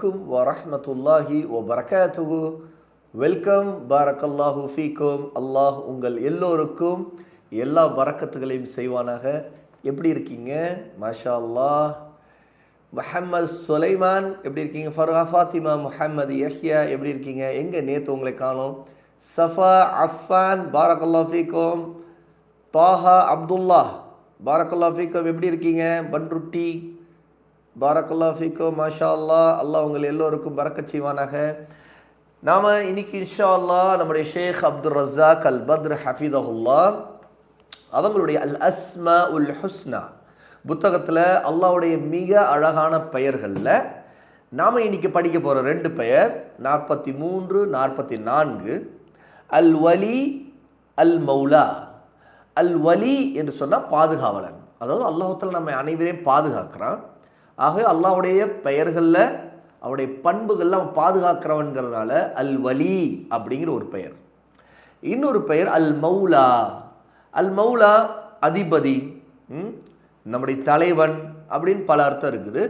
அலைக்கும் ஓ வபரகாத்துஹு. வெல்கம் பாரக்கல்லாஹு ஃபீக்கும். அல்லாஹ் உங்கள் எல்லோருக்கும் எல்லா வரக்கத்துகளையும் செய்வானாக. எப்படி இருக்கீங்க? மாஷா அல்லாஹ் முஹம்மது சுலைமான் எப்படி இருக்கீங்க? ஃபர்ஹா ஃபாத்திமா முஹம்மது யஹ்யா எப்படி இருக்கீங்க? எங்கே நேற்று உங்களை காணோம்? சஃபா அஃபான் பாரக்கல்லா ஃபீக்கும். தாஹா அப்துல்லா பாரக்கல்லா ஃபீக்கும் எப்படி இருக்கீங்க? பன்ருட்டி பாரக்கல்லா ஃபிகோ மாஷா அல்லா அல்லாஹ் உங்கள் எல்லோருக்கும் பறக்க செய்வானாக. நாம் இன்னைக்கு இன்ஷா அல்லா நம்முடைய ஷேக் அப்துல் ரஸாக் அல் பத்ர் ஹஃபீதஹுல்லா. அவங்களுடைய அல் அஸ்மா உல் ஹுஸ்னா. புத்தகத்தில் அல்லாவுடைய மிக அழகான பெயர்களில் நாம் இன்னைக்கு படிக்க போகிற ரெண்டு பெயர் நாற்பத்தி மூன்று நாற்பத்தி நான்கு அல் வலி அல் மௌலா அல் வலி என்று சொன்னால் பாதுகாவலன். அதாவது அல்லாஹத்தில் நம்ம அனைவரையும் பாதுகாக்கிறான். ஆகவே அல்லாவுடைய பெயர்களில் அவருடைய பண்புகளில் அவன் பாதுகாக்கிறவன்கிறதுனால அல் வலி அப்படிங்கிற ஒரு பெயர். இன்னொரு பெயர் அல் மௌலா அல் மௌலா அதிபதி ம், நம்முடைய தலைவன் அப்படின்னு பல அர்த்தம் இருக்குது.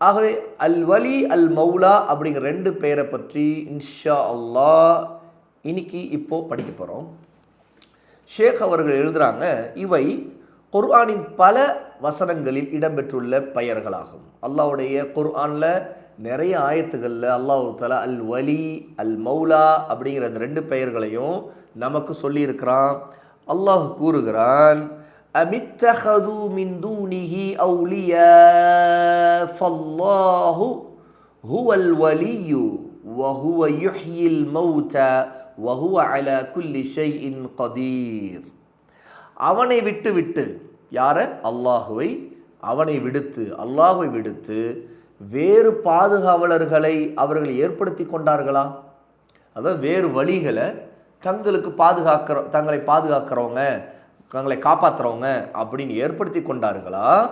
ஆகவே அல் வலி அல் மௌலா அப்படிங்கிற ரெண்டு பெயரை பற்றி இன்ஷா அல்லாஹ் இன்னைக்கு இப்போ படிக்க போகிறோம் ஷேக் அவர்கள் எழுதுகிறாங்க இவை குர்ஆனின் பல வசனங்களில் இடம்பெற்றுள்ள பெயர்களாகும். அல்லாவுடைய குர்ஆனில் நிறைய ஆயத்துகளில் அல்லாஹு தலா அல் வலி அல் மௌலா அப்படிங்கிற அந்த ரெண்டு பெயர்களையும் நமக்கு சொல்லியிருக்கிறான். அல்லாஹ் கூறுகிறான் அமித்தஹது மின் தூனிஹி அவுலியா ஃபல்லாஹு ஹுவல் வலியு வஹுவ யுஹ்யில் மௌத வஹுவ அலா குல்லி ஷைஇன் கதீர் அவனை விட்டு விட்டு. யாரை? அல்லாஹுவை. அவனை விடுத்து அல்லாஹுவை விடுத்து வேறு பாதுகாவலர்களை அவர்கள் ஏற்படுத்தி கொண்டார்களா? அதாவது வேறு வழிகளை தங்களுக்கு பாதுகாக்கிற தங்களை பாதுகாக்கிறவங்க தங்களை காப்பாற்றுறவங்க அப்படின்னு ஏற்படுத்தி கொண்டார்களா?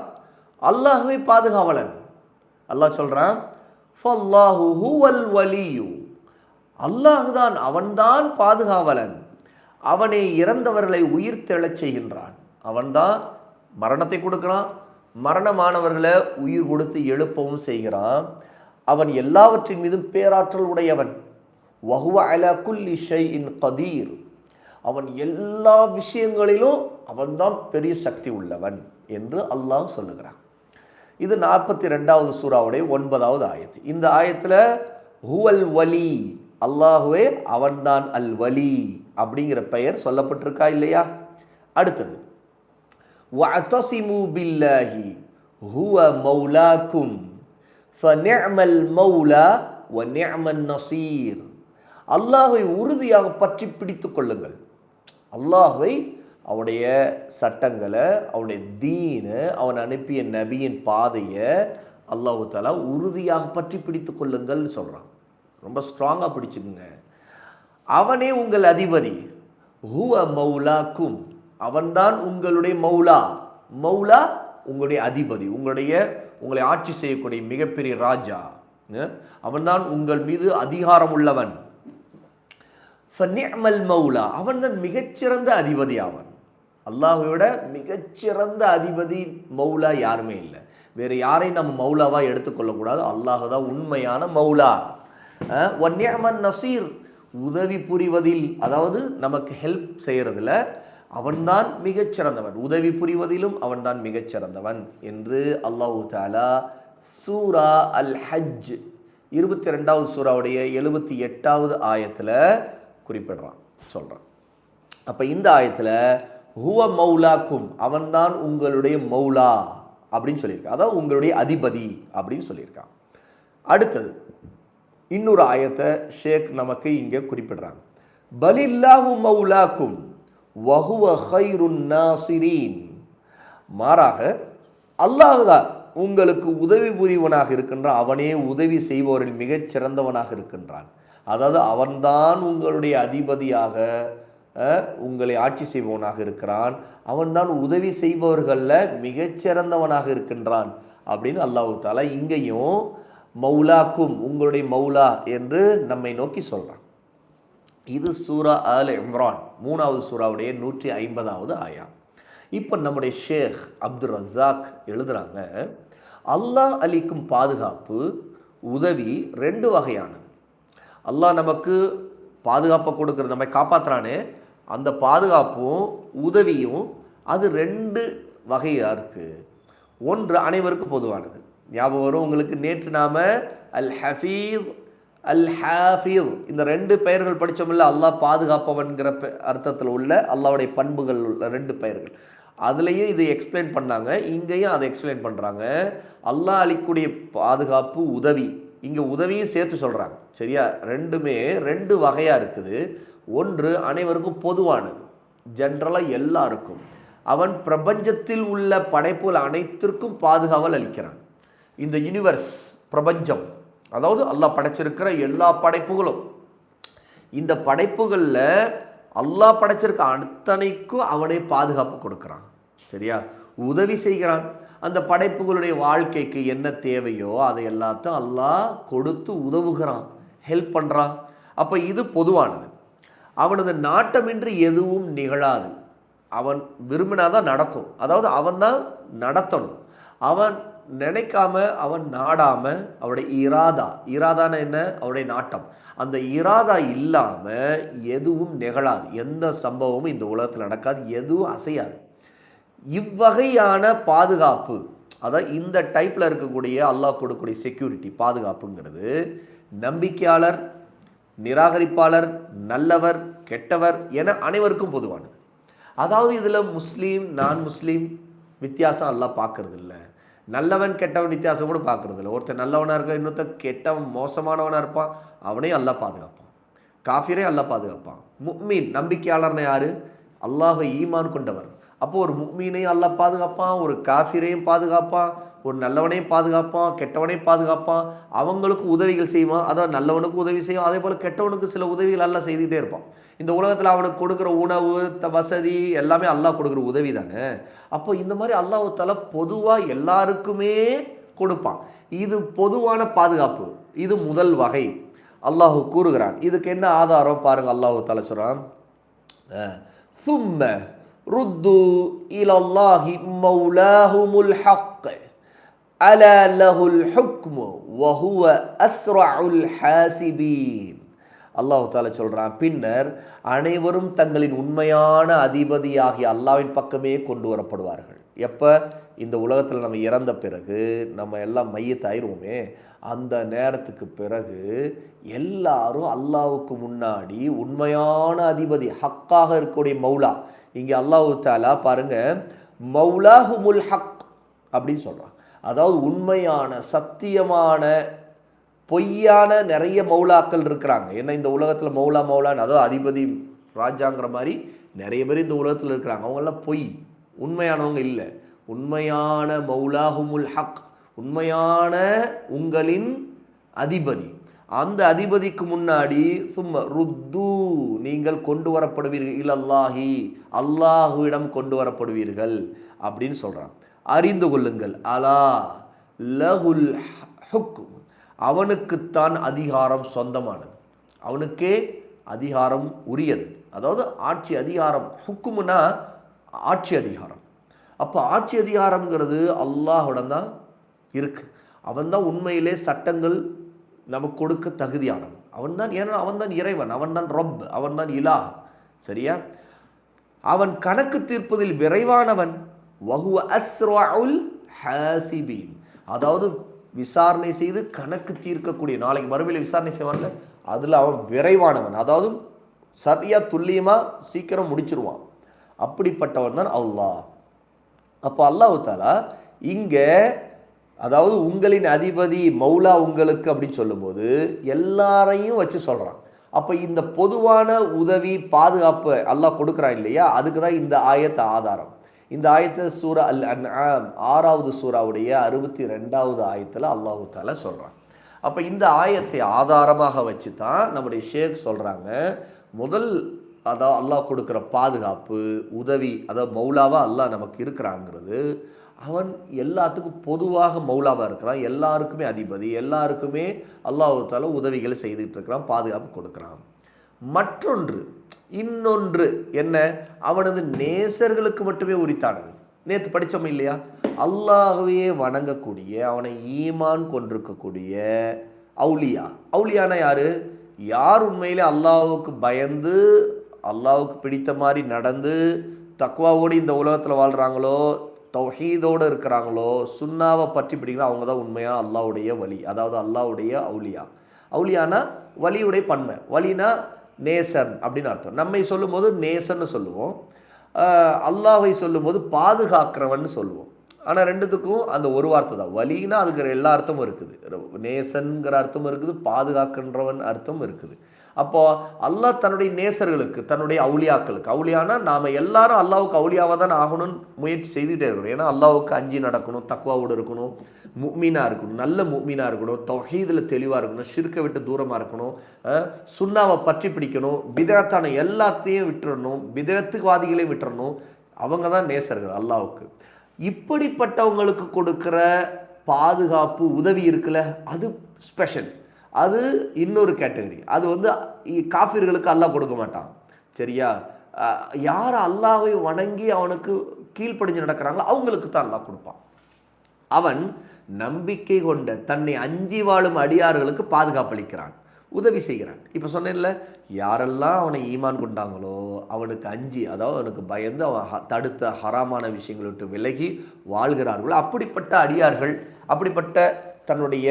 அல்லாஹுவை பாதுகாவலன். அல்லாஹ் சொல்கிறான் அல்லாஹு ஹுவல் வலியு. அல்லாஹுதான் அவன்தான் பாதுகாவலன். அவனை இறந்தவர்களை உயிர் தெழச் செய்கின்றான். அவன்தான் மரணத்தை கொடுக்குறான். மரணமானவர்களை உயிர் கொடுத்து எழுப்பவும் செய்கிறான். அவன் எல்லாவற்றின் மீதும் பேராற்றல் உடையவன். வஹுவ அல குல்லி ஷைஇன் கதீர். அவன் எல்லா விஷயங்களிலும் அவன்தான் பெரிய சக்தி உள்ளவன் என்று அல்லாஹ் சொல்லுகிறான். இது நாற்பத்தி ரெண்டாவது சூறாவுடைய ஒன்பதாவது ஆயத்து. இந்த ஆயத்தில் ஹுவல் வலி அல்லாஹுவே அவன்தான் அல் வலி. அப்படிங்கிற பெயர் சொல்லப்பட்டிருக்கா இல்லையா? அடுத்தது வஅத்தசிமு பில்லாஹி ஹுவ மௌலாக்கும் ஃபநிஅமல் மௌலா வ நேமன் நசீர். அல்லாஹை உறுதியாக பற்றி பிடித்து கொள்ளுங்கள். அல்லாஹை அவனுடைய சட்டங்களை அவனுடைய தீனு அவன் அனுப்பிய நபியின் பாதையை அல்லாஹு தாலா உறுதியாக பற்றி பிடித்து கொள்ளுங்கள்னு சொல்கிறான் ரொம்ப ஸ்ட்ராங்காக பிடிச்சிக்குங்க. அவனே உங்கள் அதிபதி. ஹுவ மௌலாக்கும். அவன்தான் உங்களுடைய மௌலா. மௌலா உங்களுடைய அதிபதி. உங்களுடைய உங்களை ஆட்சி செய்யக்கூடிய மிகப்பெரிய ராஜா. அவன்தான் உங்கள் மீது அதிகாரம் உள்ளவன். மௌலா. அவன் தான் மிகச்சிறந்த அதிபதி அவன். அல்லாஹை விட மிகச்சிறந்த அதிபதி மௌலா யாருமே இல்லை. வேறு யாரையும் நம்ம மௌலாவாக எடுத்துக்கொள்ளக்கூடாது. அல்லாஹ் தான் உண்மையான மௌலா. ஒன்னியமன் நசீர். உதவி புரிவதில் அதாவது நமக்கு ஹெல்ப் செய்கிறதுல அவன்தான் மிகச்சிறந்தவன் உதவி புரிவதிலும் அவன்தான் மிகச்சிறந்தவன் என்று அல்லாஹு தாலா சூரா அல் ஹஜ் இருபத்தி ரெண்டாவது சூறாவுடைய எழுபத்தி எட்டாவது ஆயத்தில் குறிப்பிடுறான் சொல்கிறான் அப்போ இந்த ஆயத்தில் ஹுவ மௌலாக்கும் அவன்தான் உங்களுடைய மௌலா அப்படின்னு சொல்லியிருக்கான். அதாவது உங்களுடைய அதிபதி அப்படின்னு சொல்லியிருக்கான். அடுத்தது இன்னொரு ஆயத்தை ஷேக் நமக்கு இங்கே குறிப்பிடுறாங்க. பலில்லாஹு மௌலாக்கும் வஹுவ ஹைருன் நாசிரீன். மாறாக அல்லாஹுதான் உங்களுக்கு உதவி புரிவனாக இருக்கின்றான் அவனே உதவி செய்பவரில் மிகச் சிறந்தவனாக இருக்கின்றான். அதாவது அவன்தான் உங்களுடைய அதிபதியாக உங்களை ஆட்சி செய்பவனாக இருக்கிறான். அவன்தான் உதவி செய்பவர்களில் மிகச்சிறந்தவனாக இருக்கின்றான் அப்படின்னு அல்லாஹு தாலா இங்கேயும் மௌலாக்கும் உங்களுடைய மௌலா என்று நம்மை நோக்கி சொல்கிறான் இது சூரா அல் இம்ரான் மூணாவது சூறாவுடைய நூற்றி ஐம்பதாவது ஆயா. இப்போ நம்முடைய ஷேக் அப்துல் ரஸாக் எழுதுகிறாங்க அல்லாஹ் அளிக்கும் பாதுகாப்பு உதவி ரெண்டு வகையானது. அல்லாஹ் நமக்கு பாதுகாப்பை கொடுக்குற நம்மை காப்பாற்றுறானே அந்த பாதுகாப்பும் உதவியும் அது ரெண்டு வகையாக இருக்குது ஒன்று அனைவருக்கும் பொதுவானது. ஞாபகம் வரும். உங்களுக்கு நேற்று நாம அல் ஹஃபீஸ் அல் ஹாஃபீஸ் இந்த ரெண்டு பெயர்கள் படித்தோம்ல அல்லாஹ் பாதுகாப்பவன்கிற அர்த்தத்தில் உள்ள அல்லாவுடைய பண்புகள் உள்ள ரெண்டு பெயர்கள். அதுலேயும் இது எக்ஸ்பிளைன் பண்ணாங்க இங்கேயும் அதை எக்ஸ்பிளைன் பண்ணுறாங்க அல்லாஹ் அளிக்கக்கூடிய பாதுகாப்பு உதவி. இங்கே உதவியும் சேர்த்து சொல்கிறாங்க சரியா? ரெண்டுமே ரெண்டு வகையாக இருக்குது. ஒன்று அனைவருக்கும் பொதுவானது. ஜென்ரலாக எல்லாருக்கும். அவன் பிரபஞ்சத்தில் உள்ள படைப்புகள் அனைத்திற்கும் பாதுகாவல் அளிக்கிறான். இந்த யூனிவர்ஸ் பிரபஞ்சம். அதாவது அல்லாஹ் படைச்சிருக்கிற எல்லா படைப்புகளும். இந்த படைப்புகளில் அல்லாஹ் படைச்சிருக்க அத்தனைக்கும் அவனே பாதுகாப்பு கொடுக்குறான். சரியா? உதவி செய்கிறான். அந்த படைப்புகளுடைய வாழ்க்கைக்கு என்ன தேவையோ அதை எல்லாத்தையும் அல்லாஹ் கொடுத்து உதவுகிறான். ஹெல்ப் பண்ணுறான் அப்போ இது பொதுவானது. அவனது நாட்டமின்றி எதுவும் நிகழாது. அவன் விரும்பினாதான் நடக்கும். அதாவது அவன் தான் நடத்தணும். அவன் நினைக்காம அவன் நாடாம அவருடைய இராதா இராதான என்ன? அவருடைய நாட்டம். அந்த இராதா இல்லாம எதுவும் நிகழாது. எந்த சம்பவமும் இந்த உலகத்தில் நடக்காது எதுவும் அசையாது. இவ்வகையான பாதுகாப்பு அதான் இந்த டைப்பில் இருக்கக்கூடிய அல்லாஹ் கொடுக்கக்கூடிய செக்யூரிட்டி பாதுகாப்புங்கிறது நம்பிக்கையாளர் நிராகரிப்பாளர் நல்லவர் கெட்டவர் என அனைவருக்கும் பொதுவானது. அதாவது இதில் முஸ்லீம் நான் முஸ்லீம் வித்தியாசம் எல்லாம் பார்க்கறதில்ல. நல்லவன் கெட்டவன் வித்தியாசம் கூட பார்க்கறது இல்லை ஒருத்தர் நல்லவனாக இருக்க இன்னொருத்தர் கெட்டவன் மோசமானவனாக இருப்பான் அவனையும் அல்லா பாதுகாப்பான். காஃபிரே அல்ல பாதுகாப்பான். முக்மீன் நம்பிக்கையாளர்னு யார்? அல்லாஹை ஈமான் கொண்டவர். அப்போ ஒரு முக்மீனையும் அல்லா பாதுகாப்பான் ஒரு காஃபிரையும் பாதுகாப்பான் ஒரு நல்லவனையும் பாதுகாப்பான் கெட்டவனையும் பாதுகாப்பான் அவங்களுக்கு உதவிகள் செய்வான் அதாவது நல்லவனுக்கு உதவி செய்வான் அதே போல் கெட்டவனுக்கு சில உதவிகள் எல்லாம் செய்துகிட்டே இருப்பான். இந்த உலகத்தில் அவனுக்கு கொடுக்குற உணவு த வசதி எல்லாமே அல்லாஹ் கொடுக்குற உதவி தானே? அப்போ இந்த மாதிரி அல்லாஹால பொதுவாக எல்லாருக்குமே கொடுப்பான். இது பொதுவான பாதுகாப்பு. இது முதல் வகை. அல்லாஹு கூறுகிறான். இதுக்கு என்ன ஆதாரம் பாருங்க அல்லாஹு தலை சொல்கிறான் சும்ம ருத்து இலல்லாஹி மௌலாஹுமுல் ஹக். அல லஹுல் ஹுக்மு வஹுவ அஸ்ரஉல் ஹாசிபீன். அல்லாஹு தாலா சொல்கிறான் பின்னர் அனைவரும் தங்களின் உண்மையான அதிபதியாகிய அல்லாவின் பக்கமே கொண்டு வரப்படுவார்கள். எப்போ? இந்த உலகத்தில் நம்ம இறந்த பிறகு நம்ம எல்லாம் மையத்தாயிருவோமே அந்த நேரத்துக்கு பிறகு எல்லாரும் அல்லாவுக்கு முன்னாடி உண்மையான அதிபதி ஹக்காக இருக்கக்கூடிய மௌலா. இங்கே அல்லாஹு தாலா பாருங்க மௌலாஹுமுல் ஹக் அப்படின்னு சொல்கிறான் அதாவது உண்மையான சத்தியமான பொய்யான நிறைய மௌலாக்கள் இருக்கிறாங்க. ஏன்னா இந்த உலகத்தில் மௌலா மௌலான்னு அதாவது அதிபதி ராஜாங்கிற மாதிரி நிறைய பேர் இந்த உலகத்தில் இருக்கிறாங்க. அவங்கெல்லாம் பொய். உண்மையானவங்க இல்லை. உண்மையான மௌலாஹுமுல் ஹக் உண்மையான உங்களின் அதிபதி. அந்த அதிபதிக்கு முன்னாடி சும்மா ருத்து நீங்கள் கொண்டு வரப்படுவீர்கள். இல்லல்லாஹி அல்லாஹுவிடம் கொண்டு வரப்படுவீர்கள். அப்படின்னு சொல்கிறாங்க அறிந்து கொள்ளுங்கள். அலா லஹுல் ஹுக்கும் அவனுக்குத்தான் அதிகாரம் சொந்தமானது. அவனுக்கே அதிகாரம் உரியது. அதாவது ஆட்சி அதிகாரம் ஹுக்கும்னா ஆட்சி அதிகாரம். அப்போ ஆட்சி அதிகாரங்கிறது அல்லாஹுடன் தான் இருக்குது அவன் தான் உண்மையிலே சட்டங்கள் நமக்கு கொடுக்க தகுதியானவன். அவன் தான் ஏன்னா அவன் தான் இறைவன் அவன் தான் ரொப் அவன் தான் இலா சரியா? அவன் கணக்கு தீர்ப்பதில் விரைவானவன் வஹுவ அஸ்ரவுல் ஹாசிபீன். அதாவது விசாரணை செய்து கணக்கு தீர்க்கக்கூடிய நாளைக்கு மறுபடியில் விசாரணை செய்வான்ல அதில் அவன் விரைவானவன். அதாவது சரியாக துல்லியமாக சீக்கிரம் முடிச்சிருவான். அப்படிப்பட்டவன் தான் அல்லாஹ். அப்போ அல்லாஹு தாலா இங்கே அதாவது உங்களின் அதிபதி மௌலா உங்களுக்கு அப்படின்னு சொல்லும்போது எல்லாரையும் வச்சு சொல்கிறான் அப்போ இந்த பொதுவான உதவி பாதுகாப்பு அல்லாஹ் கொடுக்குறான் இல்லையா? அதுக்கு தான் இந்த ஆயத்த ஆதாரம். இந்த ஆயத்தை சூரா அல் அன் ஆறாவது சூறாவுடைய அறுபத்தி ரெண்டாவது ஆயத்தில் அல்லாஹு தாலா சொல்கிறான் அப்போ இந்த ஆயத்தை ஆதாரமாக வச்சு தான் நம்முடைய ஷேக் சொல்கிறாங்க முதல் அதாவது அல்லாஹ் கொடுக்குற பாதுகாப்பு உதவி அதாவது மௌலாவாக அல்லாஹ் நமக்கு இருக்கிறாங்கிறது அவன் எல்லாத்துக்கும் பொதுவாக மௌலாவாக இருக்கிறான் எல்லாருக்குமே அதிபதி எல்லாருக்குமே அல்லாஹு தாலா உதவிகளை செய்துக்கிட்டு இருக்கிறான் பாதுகாப்பு கொடுக்குறான். மற்றொன்று இன்னொன்று என்ன? அவனது நேசர்களுக்கு மட்டுமே உரித்தானது. நேற்று படித்தோம் இல்லையா? அல்லாஹவே வணங்கக்கூடிய அவனை ஈமான் கொண்டிருக்கக்கூடிய அவுலியா அவுலியானா யாரு? யார் உண்மையிலே அல்லாவுக்கு பயந்து அல்லாவுக்கு பிடித்த மாதிரி நடந்து தக்குவாவோடு இந்த உலகத்தில் வாழ்கிறாங்களோ தௌஹீதோடு இருக்கிறாங்களோ சுண்ணாவை பற்றி பிடிக்கிறோம் அவங்க தான் உண்மையாக அல்லாவுடைய வழி அதாவது அல்லாவுடைய அவுலியா அவுலியானா வலியுடைய பன்மை. வலினா நேசன் அப்படின்னு அர்த்தம். நம்மை சொல்லும்போது நேசன்னு சொல்லுவோம். அல்லாஹை சொல்லும்போது பாதுகாக்கிறவன்னு சொல்லுவோம். ஆனால் ரெண்டுத்துக்கும் அந்த ஒரு வார்த்தை தான். வலின்னா அதுக்கு எல்லா அர்த்தமும் இருக்குது. நேசன்கிற அர்த்தமும் இருக்குது பாதுகாக்கின்றவன் அர்த்தம் இருக்குது. அப்போது அல்லாஹ் தன்னுடைய நேசர்களுக்கு தன்னுடைய அவுளியாக்களுக்கு அவுளியானா நாம் எல்லாரும் அல்லாவுக்கு அவுளியாவாக தான் ஆகணும்னு முயற்சி செய்துகிட்டே இருக்கணும். ஏன்னா அல்லாவுக்கு அஞ்சு நடக்கணும் தக்குவாவோடு இருக்கணும் முக்மீனாக இருக்கணும் நல்ல முக்மீனாக இருக்கணும் தொஹீதில் தெளிவாக இருக்கணும் சிறுக்கை விட்டு தூரமாக இருக்கணும் சுண்ணாவை பற்றி பிடிக்கணும் விதத்தான எல்லாத்தையும் விட்டுறணும் பிதத்துவாதிகளையும் விட்டுறணும். அவங்க தான் நேசர்கள் அல்லாவுக்கு இப்படிப்பட்டவங்களுக்கு கொடுக்குற பாதுகாப்பு உதவி இருக்குல்ல அது ஸ்பெஷல் அது இன்னொரு கேட்டகரி. அது வந்து காஃபிர்களுக்கு அல்லாஹ் கொடுக்க மாட்டான். சரியா? யார் அல்லாவை வணங்கி அவனுக்கு கீழ்ப்படிஞ்சு நடக்கிறாங்களோ அவங்களுக்கு தான் அல்லாஹ் கொடுப்பான். அவன் நம்பிக்கை கொண்ட தன்னை அஞ்சி வாழும் அடியார்களுக்கு பாதுகாப்பளிக்கிறான் உதவி செய்கிறான். இப்போ சொன்னேன்ல யாரெல்லாம் அவனை ஈமான் கொண்டாங்களோ அவனுக்கு அஞ்சி அதாவது அவனுக்கு பயந்து அவன் ஹ- தடுத்த ஹராமான விஷயங்களை விட்டு விலகி வாழ்கிறார்களோ அப்படிப்பட்ட அடியார்கள் அப்படிப்பட்ட தன்னுடைய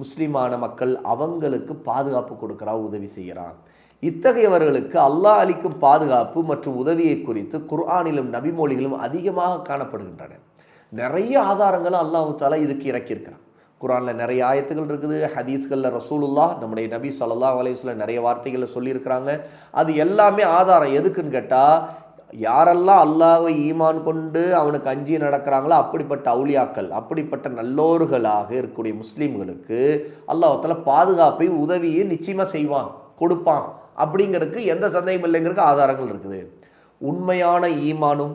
முஸ்லீமான மக்கள் அவங்களுக்கு பாதுகாப்பு கொடுக்குறா உதவி செய்கிறான் இத்தகையவர்களுக்கு அல்லாஹ் அளிக்கும் பாதுகாப்பு மற்றும் உதவியை குறித்து குர்ஆனிலும் நபிமொழிகளும் அதிகமாக காணப்படுகின்றன. நிறைய ஆதாரங்களை அல்லாஹு தாலா இதுக்கு இறக்கியிருக்கிறான். குர்ஆனில் நிறைய ஆயத்துகள் இருக்குது ஹதீஸ்களில் ரசூலுல்லா நம்முடைய நபி சொல்லல்லா அலைஹி நிறைய வார்த்தைகளை சொல்லியிருக்கிறாங்க. அது எல்லாமே ஆதாரம் எதுக்குன்னு கேட்டால் யாரெல்லாம் அல்லாவை ஈமான் கொண்டு அவனுக்கு அஞ்சி நடக்கிறாங்களோ அப்படிப்பட்ட அவுளியாக்கள் அப்படிப்பட்ட நல்லோர்களாக இருக்கக்கூடிய முஸ்லீம்களுக்கு அல்லாஹத்தில் பாதுகாப்பை உதவியை நிச்சயமாக செய்வான் கொடுப்பான் அப்படிங்கிறதுக்கு எந்த சந்தேகம் இல்லைங்கிறதுக்கு ஆதாரங்கள் இருக்குது. உண்மையான ஈமானும்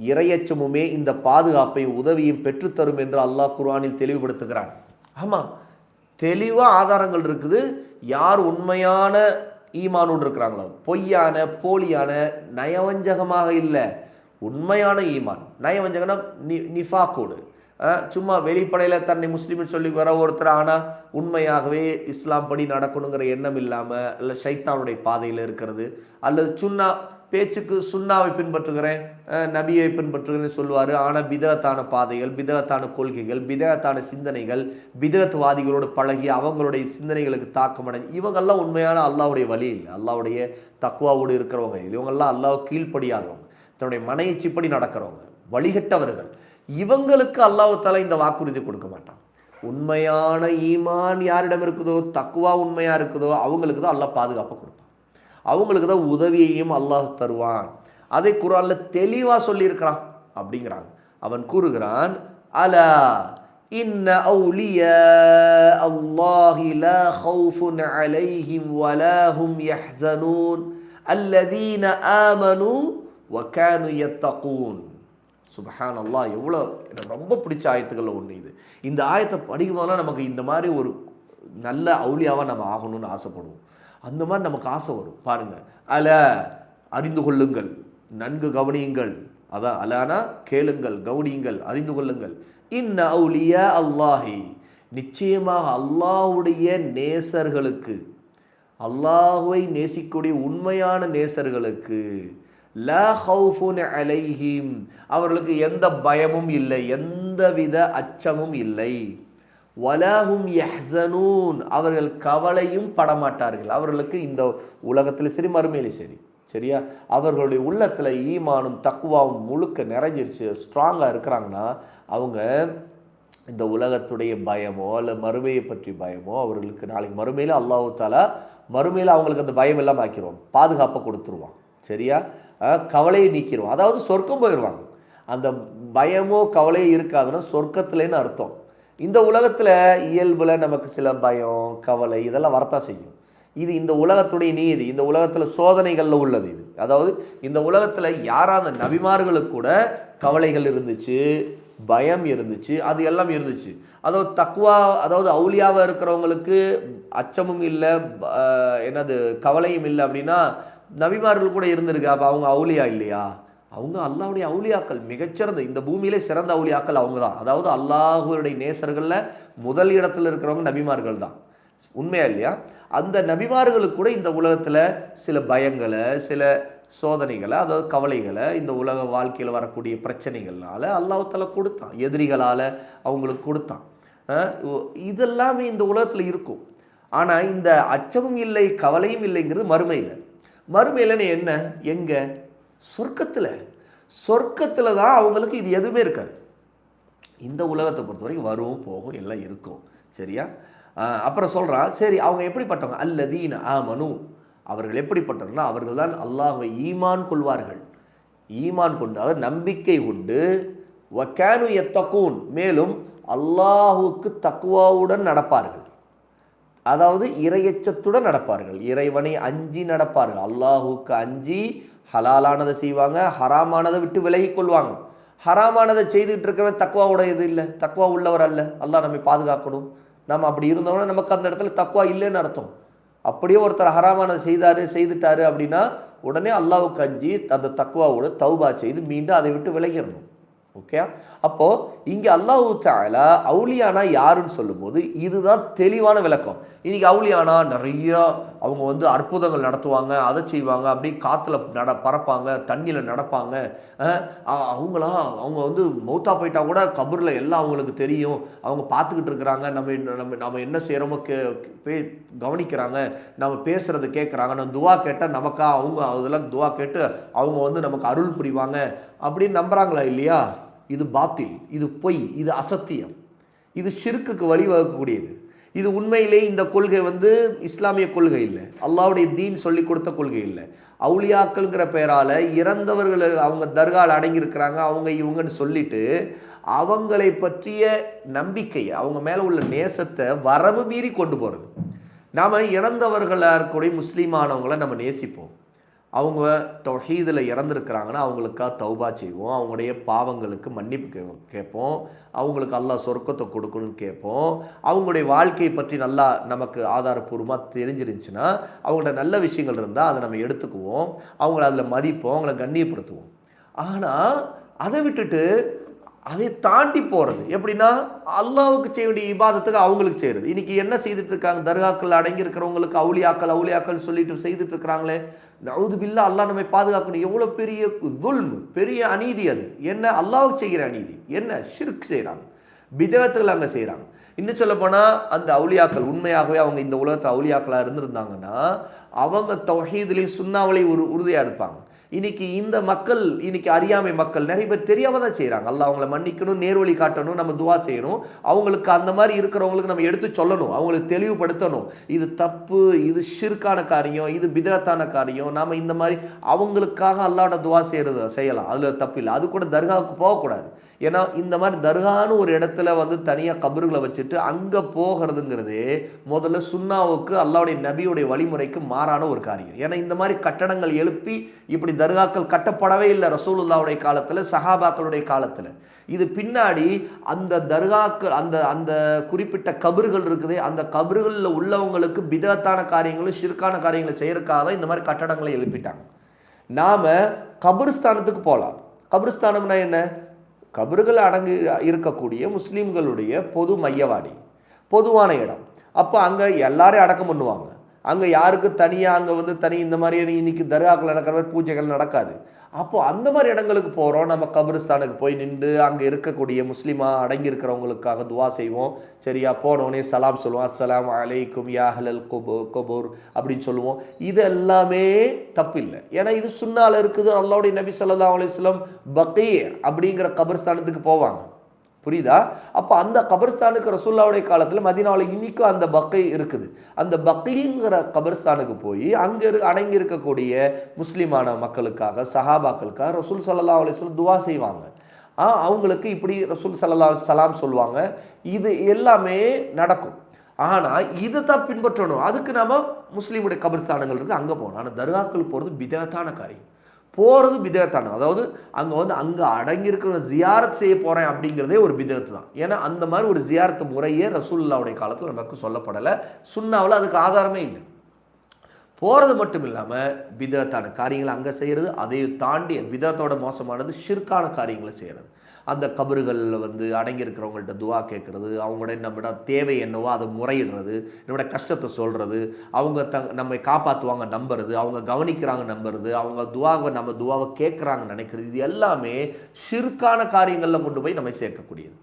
இரையச்சமுமே இந்த பாதுகாப்பை உதவியும் பெற்றுத்தரும் என்று அல்லாஹ் குர்ஆனில் தெளிவுபடுத்துகிறான். ஆமாம் தெளிவாக ஆதாரங்கள் இருக்குது. யார் உண்மையான ஈமானோடு இருக்கிறாங்களோ? பொய்யான போலியான நயவஞ்சகமாக இல்லை. உண்மையான ஈமான். நயவஞ்சகனா நி நிஃபாக்கோடு. சும்மா வெளிப்படையில் தன்னை முஸ்லீம்னு சொல்லி வர ஒருத்தர் ஆனால் உண்மையாகவே இஸ்லாம் படி நடக்கணுங்கிற எண்ணம் இல்லாமல் இல்லை ஷைத்தானுடைய பாதையில் இருக்கிறது அல்லது சுன்னா பேச்சுக்கு சுண்ணாவை பின்பற்றுகிறேன் நபியை பின்பற்றுகிறேன்னு சொல்லுவார். ஆனால் பிதகத்தான பாதைகள் பிதகத்தான கொள்கைகள் பிதகத்தான சிந்தனைகள் பிதகத்வாதிகளோடு பழகி அவங்களுடைய சிந்தனைகளுக்கு தாக்கமடைஞ்சு இவங்கெல்லாம் உண்மையான அல்லாவுடைய வழி இல்லை. அல்லாவுடைய தக்குவாவோடு இருக்கிறவங்க இவங்கெல்லாம் அல்லாஹ் கீழ்ப்படியாதவங்க தன்னுடைய மனையச்சிப்படி நடக்கிறவங்க வழிகட்டவர்கள். இவங்களுக்கு அல்லாஹ் இந்த வாக்குறுதி கொடுக்க மாட்டான். உண்மையான ஈமான் யாரிடம் இருக்குதோ தக்குவா உண்மையாக இருக்குதோ அவங்களுக்கு தான் அல்லாஹ் பாதுகாப்பாக கொடுப்பான். அவங்களுக்கு தான் உதவியையும் அல்லாஹ் தருவான். அதை குரானில் தெளிவாக சொல்லியிருக்கிறான் அப்படிங்கிறாங்க. அவன் கூறுகிறான் அலா இன்ன அவுலியா அல்லாஹி லா ஹவுஃபுன் அலைஹிம் வலா ஹும் அல்லதீன ஆமனு வகானு யத்தகூன். சுபஹான் அல்லாஹ் எவ்வளோ எனக்கு ரொம்ப பிடிச்ச ஆயத்துக்களில் ஒன்று இது. இந்த ஆயத்தை படிக்கும் போதெல்லாம் நமக்கு இந்த மாதிரி ஒரு நல்ல அவுலியாவாக நம்ம ஆகணும்னு ஆசைப்படுவோம். அந்த மாதிரி நமக்கு ஆசை வரும். பாருங்கள் அல அறிந்து கொள்ளுங்கள். நன்கு கவனியுங்கள். அதான் அலானா கேளுங்கள் கவனியுங்கள் அறிந்து கொள்ளுங்கள். இன்ன அவுலியா அல்லாஹி. நிச்சயமாக அல்லாஹ்வுடைய நேசர்களுக்கு அல்லாஹுவை நேசிக்கக்கூடிய உண்மையான நேசர்களுக்கு லா ஹவுஃபுன் அலைஹிம் அவர்களுக்கு எந்த பயமும் இல்லை எந்தவித அச்சமும் இல்லை. வலாகும் யஹ்சனூன். அவர்கள் கவலையும் படமாட்டார்கள். அவர்களுக்கு இந்த உலகத்தில் சரி மறுமையிலும் சரி. சரியா? அவர்களுடைய உள்ளத்தில் ஈமானும் தக்குவாவும் முழுக்க நிறைஞ்சிருச்சு. ஸ்ட்ராங்காக இருக்கிறாங்கன்னா அவங்க இந்த உலகத்துடைய பயமோ அல்ல மறுமையை பற்றி பயமோ அவர்களுக்கு நாளைக்கு மறுமையில் அல்லாஹு தாலா மறுமையில் அவங்களுக்கு அந்த பயம் எல்லாம் ஆக்கிடுவான் பாதுகாப்பை கொடுத்துருவான். சரியா? கவலையை நீக்கிடுவான் அதாவது சொர்க்கம் போயிடுவாங்க அந்த பயமோ கவலையோ இருக்காதுன்னா சொர்க்கத்துலேன்னு அர்த்தம். இந்த உலகத்தில் இயல்பில் நமக்கு சில பயம் கவலை இதெல்லாம் வரத்தான் செய்யும். இது இந்த உலகத்துடைய நீதி இந்த உலகத்தில் சோதனைகளில் உள்ளது இது. அதாவது இந்த உலகத்தில் யாராவது நபிமார்களுக்கு கூட கவலைகள் இருந்துச்சு பயம் இருந்துச்சு அது எல்லாம் இருந்துச்சு. அதாவது தக்குவா அதாவது அவுலியாவாக இருக்கிறவங்களுக்கு அச்சமும் இல்லை என்னது கவலையும் இல்லை அப்படின்னா நபிமார்கள் கூட இருந்திருக்கு. அப்போ அவங்க அவுலியா இல்லையா? அவங்க அல்லாவுடைய அவுளியாக்கள் மிகச்சிறந்த இந்த பூமியிலே சிறந்த அவுளியாக்கள் அவங்க தான் அதாவது அல்லாஹுடைய நேசர்களில் முதல் இடத்துல இருக்கிறவங்க நபிமார்கள் தான் உண்மையா இல்லையா? அந்த நபிமார்களுக்கு கூட இந்த உலகத்தில் சில பயங்களை சில சோதனைகளை அதாவது கவலைகளை இந்த உலக வாழ்க்கையில் வரக்கூடிய பிரச்சனைகள்னால அல்லாஹால கொடுத்தான். எதிரிகளால் அவங்களுக்கு கொடுத்தான். இதெல்லாமே இந்த உலகத்தில் இருக்கும். ஆனால் இந்த அச்சமும் இல்லை கவலையும் இல்லைங்கிறது மறுமையில். மறுமையிலன்னு என்ன? எங்கே? சொர்க்கத்தில். சொர்க்கத்தில் தான் அவங்களுக்கு இது எதுவுமே இருக்காது. இந்த உலகத்தை பொறுத்த வரைக்கும் வரும் போகும் எல்லாம் இருக்கும். சரியா? அப்புறம் சொல்கிறான் சரி அவங்க எப்படிப்பட்டவங்க? அல்லதீன் ஆமனு. அவர்கள் எப்படிப்பட்டவர்கள்னா அவர்கள் தான் அல்லாஹை ஈமான் கொள்வார்கள். ஈமான் கொண்டு அதாவது நம்பிக்கை கொண்டு வக்கானு எத்தக்கூன் மேலும் அல்லாஹுக்கு தக்குவாவுடன் நடப்பார்கள். அதாவது இரையச்சத்துடன் நடப்பார்கள். இறைவனை அஞ்சி நடப்பார்கள். அல்லாஹுக்கு அஞ்சி ஹலாலானதை செய்வாங்க ஹராமானதை விட்டு விலகி கொள்வாங்க. ஹராமானதை செய்துக்கிட்டு இருக்கிறவன் தக்குவாவோட இது இல்லை தக்குவா உள்ளவர் அல்ல. அல்லாஹ் நம்மை பாதுகாக்கணும். நம்ம அப்படி இருந்தோம்னா நமக்கு அந்த இடத்துல தக்குவா இல்லைன்னு அர்த்தம். அப்படியே ஒருத்தர் ஹராமானதை செய்தார் செய்துட்டாரு அப்படின்னா உடனே அல்லாவுக்கு அஞ்சி அந்த தக்குவாவோட தௌபா செய்து மீண்டும் அதை விட்டு விலகிடணும். ஓகே அப்போது இங்கே அல்லாஹு தாலா அவுலியானா யாருன்னு சொல்லும்போது இதுதான் தெளிவான விளக்கம். இன்றைக்கி அவுலியானா நிறைய அவங்க வந்து அற்புதங்கள் நடத்துவாங்க அதை செய்வாங்க அப்படியே காற்றுல நட பறப்பாங்க தண்ணியில் நடப்பாங்க. அவங்களா அவங்க வந்து மௌத்தா போயிட்டா கூட கபூரில் எல்லாம் அவங்களுக்கு தெரியும். அவங்க பார்த்துக்கிட்டு இருக்கிறாங்க நம்ம என்ன- நம்ம நம்ம என்ன செய்கிறோமோ கே பே கவனிக்கிறாங்க நம்ம பேசுகிறத கேட்குறாங்க நம்ம துவா கேட்டால் நமக்கா அவங்க அதெல்லாம் துவா கேட்டு அவங்க வந்து நமக்கு அருள் புரிவாங்க அப்படின்னு நம்புகிறாங்களா இல்லையா? இது பாத்தில் இது பொய் இது அசத்தியம். இது ஷிர்க்குக்கு வழிவகுக்கக்கூடியது. இது உண்மையிலே இந்த கொள்கை வந்து இஸ்லாமிய கொள்கை இல்லை. அல்லாவுடைய தீன் சொல்லி கொடுத்த கொள்கை இல்லை. அவுளியாக்கள்ங்கிற பெயரால் இறந்தவர்கள் அவங்க தர்காவில் அடங்கியிருக்கிறாங்க அவங்க இவங்கன்னு சொல்லிட்டு அவங்களை பற்றிய நம்பிக்கை அவங்க மேலே உள்ள நேசத்தை வரவு மீறி கொண்டு போகிறது நாம் இறந்தவர்களாக இருக்கக்கூடிய முஸ்லீமானவங்களை நம்ம நேசிப்போம். அவங்க தொஹீதில் இறந்துருக்கிறாங்கன்னா அவங்களுக்காக தௌபா செய்வோம். அவங்களுடைய பாவங்களுக்கு மன்னிப்பு கே கேட்போம். அவங்களுக்கு அல்லாஹ் சொர்க்கத்தை கொடுக்கணும்னு கேட்போம். அவங்களுடைய வாழ்க்கையை பற்றி நல்லா நமக்கு ஆதாரப்பூர்வமாக தெரிஞ்சிருந்துச்சுன்னா அவங்கள்ட்ட நல்ல விஷயங்கள் இருந்தால் அதை நம்ம எடுத்துக்குவோம். அவங்கள அதில் மதிப்போம். அவங்கள கண்ணியப்படுத்துவோம். ஆனால் அதை விட்டுட்டு அதை தாண்டி போகிறது எப்படின்னா அல்லாவுக்கு செய்ய வேண்டிய இபாதத்துக்கு அவங்களுக்கு செய்கிறது இன்றைக்கி என்ன செய்துட்டு இருக்காங்க? தர்காக்கள் அடங்கியிருக்கிறவங்களுக்கு அவுளியாக்கள் அவுளியாக்கள் சொல்லிட்டு செய்துட்டு இருக்கிறாங்களே நவுது பில்லா அல்லாஹ் நம்மை பாதுகாக்கணும். எவ்வளோ பெரிய துல்ம் பெரிய அநீதி அது. என்ன? அல்லாவுக்கு செய்கிற அநீதி. என்ன? ஷிர்க் செய்கிறாங்க பிதகத்துகள் அங்கே செய்கிறாங்க இன்னும் சொல்ல போனால் அந்த அவுளியாக்கள் உண்மையாகவே அவங்க இந்த உலகத்தில் அவுளியாக்களாக இருந்திருந்தாங்கன்னா அவங்க தொகையிலேயும் சுண்ணாவிலையும் உரு உறுதியாக இருப்பாங்க. இன்னைக்கு இந்த மக்கள் இன்னைக்கு அறியாமை மக்கள் நிறைய பேர் தெரியாம தான் செய்கிறாங்க அல்ல அவங்கள மன்னிக்கணும் நேர்வழி காட்டணும் நம்ம துவா செய்யணும். அவங்களுக்கு அந்த மாதிரி இருக்கிறவங்களுக்கு நம்ம எடுத்து சொல்லணும். அவங்களுக்கு தெளிவுபடுத்தணும். இது தப்பு இது ஷிர்கான காரியம் இது பிதத்தான காரியம். நாம் இந்த மாதிரி அவங்களுக்காக அல்லாட துவா செய்கிறது செய்யலாம். அதில் தப்பு இல்லை. அது கூட தர்காவுக்கு போகக்கூடாது. ஏன்னா இந்த மாதிரி தர்கான்னு ஒரு இடத்துல வந்து தனியாக கபறுகளை வச்சுட்டு அங்கே போகிறதுங்கிறது முதல்ல சுண்ணாவுக்கு அல்லாவுடைய நபியுடைய வழிமுறைக்கு மாறான ஒரு காரியம். ஏன்னா இந்த மாதிரி கட்டடங்கள் எழுப்பி இப்படி தர்காக்கள் கட்டப்படவே இல்லை ரசூலுல்லாவுடைய காலத்தில் சஹாபாக்களுடைய காலத்தில். இது பின்னாடி அந்த தர்காக்கள் அந்த அந்த குறிப்பிட்ட கபறுகள் இருக்குது அந்த கபறுகளில் உள்ளவங்களுக்கு பிதத்தான காரியங்களும் சிறுக்கான காரியங்களை செய்யறதுக்காக தான் இந்த மாதிரி கட்டடங்களை எழுப்பிட்டாங்க. நாம் கபிரிஸ்தானத்துக்கு போகலாம் கபிரிஸ்தானம்னா என்ன? கபர்கள் அடங்கு இருக்கக்கூடிய முஸ்லீம்களுடைய பொது மையவாடி பொதுவான இடம். அப்போ அங்கே எல்லாரையும் அடக்கம் பண்ணுவாங்க. அங்கே யாருக்கு தனியாக அங்கே வந்து தனி இந்த மாதிரி இன்னைக்கு தர்காக்கள் நடக்கிற மாதிரி பூஜைகள் நடக்காது. அப்போது அந்த மாதிரி இடங்களுக்கு போகிறோம் நம்ம கபிரிஸ்தானுக்கு போய் நின்று அங்கே இருக்கக்கூடிய முஸ்லீமாக அடங்கி இருக்கிறவங்களுக்காக துவா செய்வோம். சரியா? போனோடனே சலாம் சொல்லுவோம். அஸ்லாம் அலைக்கும் யாஹலல் கொபோ கொபூர் அப்படின்னு சொல்லுவோம். இது எல்லாமே தப்பில்லை. ஏன்னா இது சுன்னால் இருக்குது. அல்லாவுடைய நபி சொல்லா அலைஹி வஸல்லம் அப்படிங்கிற கபிரிஸ்தானத்துக்கு போவாங்க. புரியுதா? அப்போ அந்த கபர்ஸ்தானுக்கு ரசூல்லாவுடைய காலத்தில் மதினாவில் இன்னைக்கும் அந்த பக்கை இருக்குது. அந்த பக்லிங்கிற கபர்ஸ்தானுக்கு போய் அங்கே இரு அடங்கி இருக்கக்கூடிய முஸ்லீமான மக்களுக்காக சஹாபாக்களுக்காக ரசூல் சல்லா அலிஸ்லம் துவா செய்வாங்க. அவங்களுக்கு இப்படி ரசூல் சல்லா சலாம் சொல்லுவாங்க. இது எல்லாமே நடக்கும். ஆனால் இதை தான் பின்பற்றணும். அதுக்கு நம்ம முஸ்லீமுடைய கபர்ஸ்தானங்கள் இருக்குது அங்கே போகணும். ஆனால் தர்காக்கள் போகிறது பிதத்தான காரியம். போகிறது விதத்தான அதாவது அங்கே வந்து அங்கே அடங்கியிருக்கிற ஜியாரத் செய்ய போகிறேன் அப்படிங்கிறதே ஒரு பிதகத்து தான். ஏன்னா அந்த மாதிரி ஒரு ஜியாரத்து முறையே ரசூல்லாவுடைய காலத்தில் நமக்கு சொல்லப்படலை. சுண்ணாவில் அதுக்கு ஆதாரமே இல்லை. போகிறது மட்டும் இல்லாமல் விதத்தான காரியங்களை அங்கே செய்கிறது அதை தாண்டி விதத்தோட மோசமானது ஷிர்கான காரியங்களை செய்கிறது அந்த கபறுகளில் வந்து அடங்கியிருக்கிறவங்கள்ட்ட துவா கேட்குறது அவங்களோட நம்மளோட தேவை என்னவோ அதை முறையிடுறது நம்மளோட கஷ்டத்தை சொல்கிறது அவங்க த நம்மை காப்பாற்றுவாங்க நம்புறது அவங்க கவனிக்கிறாங்க நம்புறது அவங்க துவாவை நம்ம துவாவை கேட்குறாங்க நினைக்கிறது இது எல்லாமே சிறுக்கான காரியங்களில் கொண்டு போய் நம்மை சேர்க்கக்கூடியது.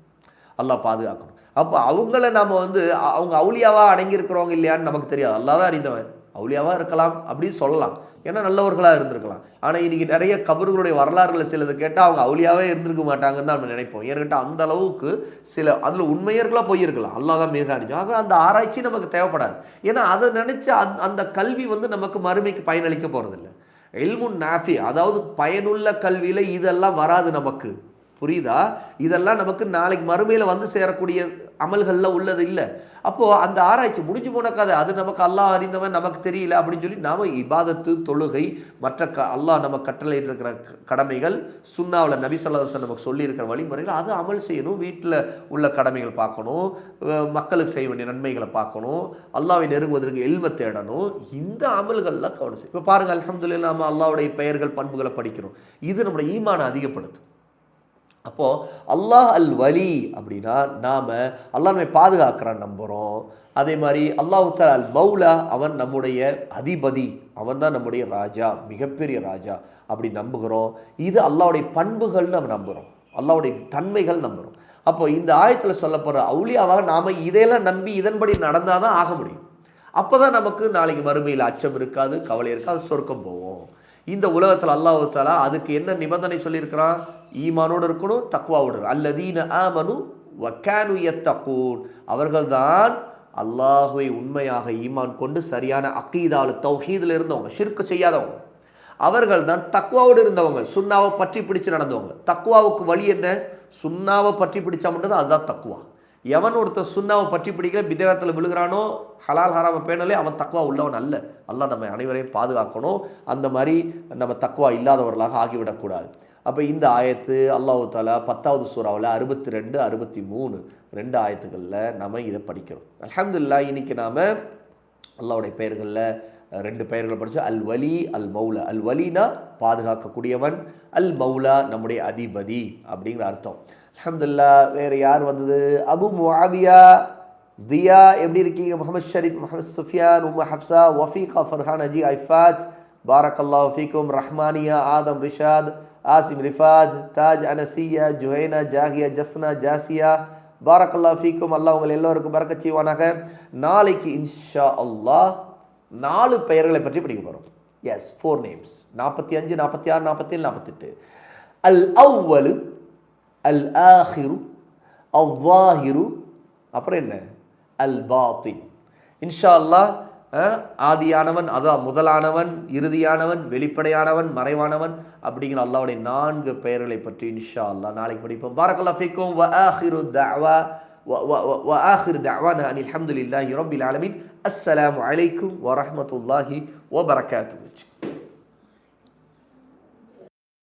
நல்லா பாதுகாக்கணும். அப்போ அவங்கள நம்ம வந்து அவங்க அவுளியாவாக அடங்கியிருக்கிறவங்க இல்லையான்னு நமக்கு தெரியாது. அல்லாஹ் தான் அறிந்தவன். அவுளியாவாக இருக்கலாம் அப்படின்னு சொல்லலாம். ஏன்னா நல்லவர்களாக இருந்திருக்கலாம். ஆனால் இன்றைக்கி நிறைய கபர்களுடைய வரலாறுகளை சிலது கேட்டால் அவங்க அவளியாகவே இருந்திருக்க மாட்டாங்கன்னு தான் நம்ம நினைப்போம். ஏன்னு அந்த அளவுக்கு சில அதில் உண்மையர்களாக போயிருக்கலாம். அல்லா தான் மிக ஆக அந்த ஆராய்ச்சி நமக்கு தேவைப்படாது. ஏன்னா அதை நினச்சி அந் அந்த கல்வி வந்து நமக்கு மறுமைக்கு பயனளிக்க போகிறதில்ல எல்முன் நாஃபி அதாவது பயனுள்ள கல்வியில் இதெல்லாம் வராது நமக்கு. புரியுதா? இதெல்லாம் நமக்கு நாளைக்கு மறுமையில் வந்து சேரக்கூடிய அமல்களில் உள்ளது இல்லை. அப்போது அந்த ஆராய்ச்சி முடிஞ்சு போன கதை அது நமக்கு அல்லாஹ் அறிந்தவன் நமக்கு தெரியல அப்படின்னு சொல்லி நாம இபாதத்து தொழுகை மற்ற க அல்லாஹ் நம்ம கட்டளை இருக்கிற க- கடமைகள் சுண்ணாவில் நபி ஸல்லல்லாஹு நமக்கு சொல்லியிருக்கிற வழிமுறைகள் அது அமல் செய்யணும் வீட்டில் உள்ள கடமைகள் பார்க்கணும் மக்களுக்கு செய்ய வேண்டிய நன்மைகளை பார்க்கணும் அல்லாவை நெருங்குவதற்கு எல்மை தேடணும் இந்த அமல்கள்லாம் கவனம் செய்யும் இப்போ பாருங்கள் அல்ஹம்துலில்லாஹ் நாம அல்லாவுடைய பெயர்கள் பண்புகளை படிக்கிறோம். இது நம்முடைய ஈமானை அதிகப்படுத்தும். அப்போது அல்லாஹ் அல் வலி அப்படின்னா நாம் அல்லாஹ் நம்மை பாதுகாக்கிறான் நம்புகிறோம் அதே மாதிரி அல்லாஹ் அல் மௌலா அவன் நம்முடைய அதிபதி அவன் தான் நம்முடைய ராஜா மிகப்பெரிய ராஜா அப்படி நம்புகிறோம். இது அல்லாவுடைய பண்புகள்னு நம்ம நம்புகிறோம் அல்லாவுடைய தன்மைகள் நம்புகிறோம் அப்போ இந்த ஆயத்தில் சொல்லப்படுற அவுளியாவாக நாம் இதையெல்லாம் நம்பி இதன்படி நடந்தால் தான் ஆக முடியும். அப்போ தான் நமக்கு நாளைக்கு மறுமையில் அச்சம் இருக்காது கவலை இருக்காது சொர்க்கம் போவோம். இந்த உலகத்தில் அல்லாஹ் தாலா அதுக்கு என்ன நிபந்தனை சொல்லியிருக்கிறான்? ஈமானோடு இருக்கணும் தக்குவாவோடு இருக்கணும் அல்லதீன ஆமனு வக்கானு யத்தகூன். அவர்கள்தான் அல்லாஹுவை உண்மையாக ஈமான் கொண்டு சரியான அக்கீதாலு தௌஹீதில் இருந்தவங்க ஷிர்க்கு செய்யாதவங்க. அவர்கள் தான் தக்குவாவோடு இருந்தவங்க சுண்ணாவை பற்றி பிடிச்சு நடந்தவங்க. தக்குவாவுக்கு வழி என்ன? சுண்ணாவை பற்றி பிடிச்சா மட்டும்தான் அதுதான் தக்குவா எவன் ஒருத்தன் சுண்ணாவை பற்றி பிடிக்கிற பிதகத்தில் விழுகிறானோ ஹலால் ஹராம பேணலே அவன் தக்குவா உள்ளவன் அல்ல. அல்லாஹ் நம்ம அனைவரையும் பாதுகாக்கணும். அந்த மாதிரி நம்ம தக்குவா இல்லாதவர்களாக ஆகிவிடக்கூடாது. அப்போ இந்த ஆயத்து அல்லாஹு தாலா பத்தாவது சூறாவில் அறுபத்தி ரெண்டு அறுபத்தி மூணு ரெண்டு ஆயத்துகளில் நம்ம இதை படிக்கிறோம். அலமதுல்லா இன்னைக்கு நாம் அல்லாவுடைய பெயர்களில் ரெண்டு பெயர்கள் படித்தோம் அல் வலி அல் மௌலா. அல் வலினா பாதுகாக்கக்கூடியவன் அல் மௌலா நம்முடைய அதிபதி அப்படிங்கிற அர்த்தம். அலமதுல்லா வேறு யார் வந்தது? அபு முஆவியா தியா எப்படி இருக்கீங்க? முகமது ஷரீஃப் முகமது சுஃபியான் உம்ம ஹப்சா வஃபீகா ஃபர்ஹான் அஜி ஐஃபாத் பாரக் அல்லாஹ் ஃபீக்கும் ரஹ்மானியா ஆதம் ரிஷாத் ஆசிம் ரிஃபாத் தாஜ் அனசியா ஜுஹைனா ஜாகியா ஜஃப்னா ஜாசியா பாரக்கல்லா அல்லாஹ் ஃபீக்கும் அல்லா உங்கள் எல்லோருக்கும் பறக்க செய்வானாக. நாளைக்கு இன்ஷா அல்லாஹ் நாலு பெயர்களை பற்றி படிக்க போகிறோம் எஸ் ஃபோர் நேம்ஸ் நாற்பத்தி அஞ்சு நாற்பத்தி ஆறு நாற்பத்தி ஏழு நாற்பத்தெட்டு. அல் அவ்வலு அல் ஆஹிரு அவ்வாஹிரு. அப்புறம் என்ன? அல் பாத்தின். இன்ஷா அல்லாஹ் ஆதியானவன் அதான் முதலானவன் இறுதியானவன் வெளிப்படையானவன் மறைவானவன் அப்படிங்கிற அல்லாஹ்வுடைய நான்கு பெயர்களை பற்றி இன்ஷா அல்லாஹ் நாளைக்கு படிப்போம் பாரக்கல்லா ஃபீக்கும் வ ஆஹிரு தஅவா வ- வ- வ- وآخر دعوانا أن الحمد لله رب العالمين السلام عليكم ورحمة الله وبركاته